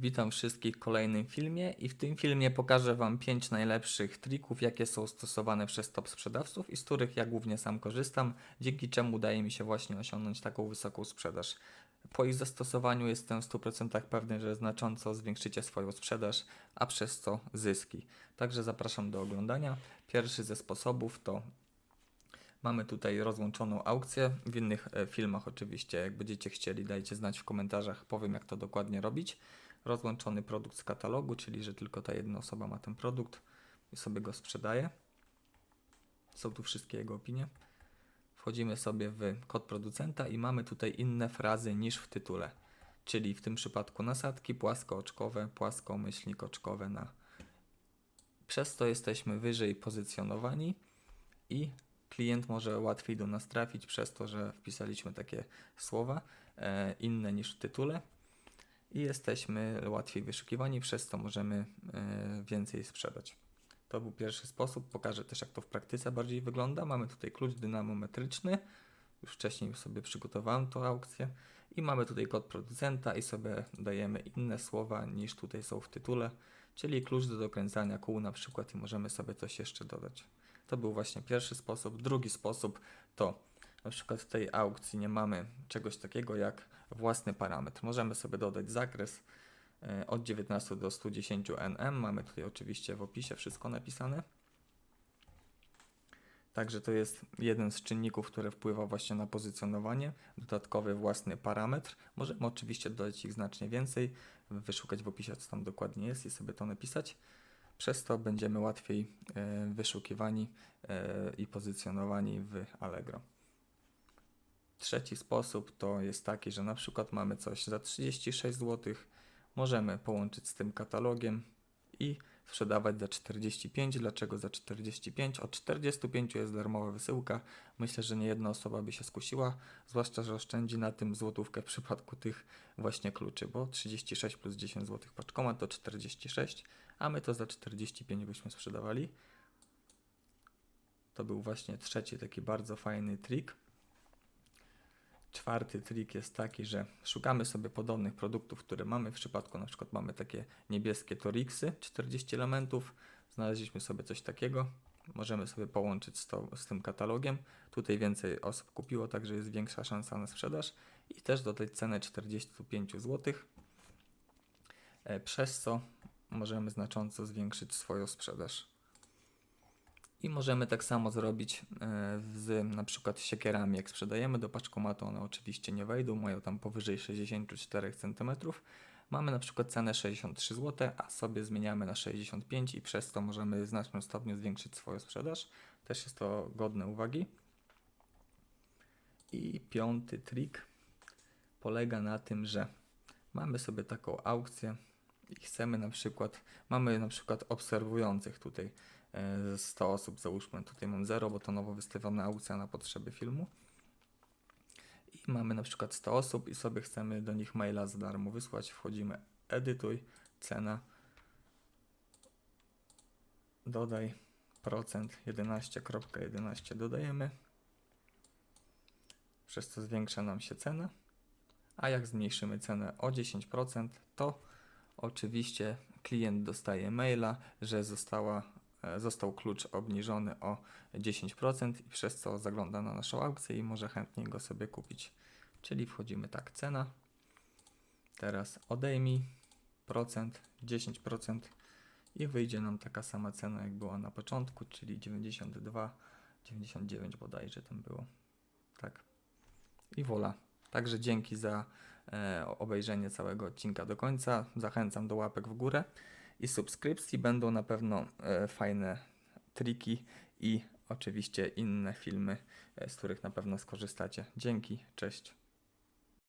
Witam wszystkich w kolejnym filmie i w tym filmie pokażę Wam 5 najlepszych trików, jakie są stosowane przez top sprzedawców i z których ja głównie sam korzystam, dzięki czemu udaje mi się właśnie osiągnąć taką wysoką sprzedaż. Po ich zastosowaniu jestem w 100% pewny, że znacząco zwiększycie swoją sprzedaż, a przez to zyski. Także zapraszam do oglądania. Pierwszy ze sposobów to Mamy tutaj rozłączoną aukcję. W innych e, filmach oczywiście, jak będziecie chcieli, dajcie znać w komentarzach, powiem jak to dokładnie robić. Rozłączony produkt z katalogu, czyli że tylko ta jedna osoba ma ten produkt i sobie go sprzedaje. Są tu wszystkie jego opinie. Wchodzimy sobie w kod producenta i mamy tutaj inne frazy niż w tytule. Czyli w tym przypadku nasadki płaskooczkowe, płaskomyślnik oczkowe na. Przez to jesteśmy wyżej pozycjonowani i klient może łatwiej do nas trafić przez to, że wpisaliśmy takie słowa e, inne niż w tytule i jesteśmy łatwiej wyszukiwani, przez to możemy e, więcej sprzedać. To był pierwszy sposób. Pokażę też, jak to w praktyce bardziej wygląda. Mamy tutaj klucz dynamometryczny. Już wcześniej sobie przygotowałem tą aukcję. I mamy tutaj kod producenta i sobie dajemy inne słowa niż tutaj są w tytule, czyli klucz do dokręcania kół na przykład i możemy sobie coś jeszcze dodać. To był właśnie pierwszy sposób. Drugi sposób to na przykład w tej aukcji nie mamy czegoś takiego jak własny parametr. Możemy sobie dodać zakres e, od 19 do 110 nm. Mamy tutaj oczywiście w opisie wszystko napisane. Także to jest jeden z czynników, który wpływa właśnie na pozycjonowanie. Dodatkowy własny parametr. Możemy oczywiście dodać ich znacznie więcej, wyszukać w opisie, co tam dokładnie jest i sobie to napisać. Przez to będziemy łatwiej e, wyszukiwani e, i pozycjonowani w Allegro. Trzeci sposób to jest taki, że na przykład mamy coś za 36 zł, możemy połączyć z tym katalogiem i sprzedawać za 45. Dlaczego za 45? Od 45 jest darmowa wysyłka. Myślę, że nie jedna osoba by się skusiła, zwłaszcza, że oszczędzi na tym złotówkę w przypadku tych właśnie kluczy, bo 36 plus 10 zł paczkomat to 46, a my to za 45 byśmy sprzedawali. To był właśnie trzeci taki bardzo fajny trik. Czwarty trik jest taki, że szukamy sobie podobnych produktów, które mamy. W przypadku na przykład mamy takie niebieskie Torixy, 40 elementów. Znaleźliśmy sobie coś takiego. Możemy sobie połączyć z, to, z tym katalogiem. Tutaj więcej osób kupiło, także jest większa szansa na sprzedaż. I też dodać cenę 45 zł. Przez co możemy znacząco zwiększyć swoją sprzedaż. I możemy tak samo zrobić e, z na przykład siekierami. Jak sprzedajemy do paczkomatu, one oczywiście nie wejdą, mają tam powyżej 64 cm. Mamy na przykład cenę 63 zł, a sobie zmieniamy na 65 i przez to możemy w znacznym stopniu zwiększyć swoją sprzedaż. Też jest to godne uwagi. I piąty trik polega na tym, że mamy sobie taką aukcję i chcemy na przykład, mamy na przykład obserwujących tutaj 100 osób, załóżmy tutaj mam 0, bo to nowo wystawiona aukcja na potrzeby filmu. I mamy na przykład 100 osób i sobie chcemy do nich maila za darmo wysłać. Wchodzimy edytuj, cena, dodaj procent 11.11 dodajemy. Przez co zwiększa nam się cena. A jak zmniejszymy cenę o 10%, to oczywiście klient dostaje maila, że została, e, został klucz obniżony o 10% i przez co zagląda na naszą aukcję i może chętnie go sobie kupić. Czyli wchodzimy tak, cena, teraz odejmij procent, 10% i wyjdzie nam taka sama cena jak była na początku, czyli 92, 99 bodajże tam było. Tak. I wola. Także dzięki za e, obejrzenie całego odcinka do końca. Zachęcam do łapek w górę i subskrypcji. Będą na pewno e, fajne triki i oczywiście inne filmy, e, z których na pewno skorzystacie. Dzięki, cześć.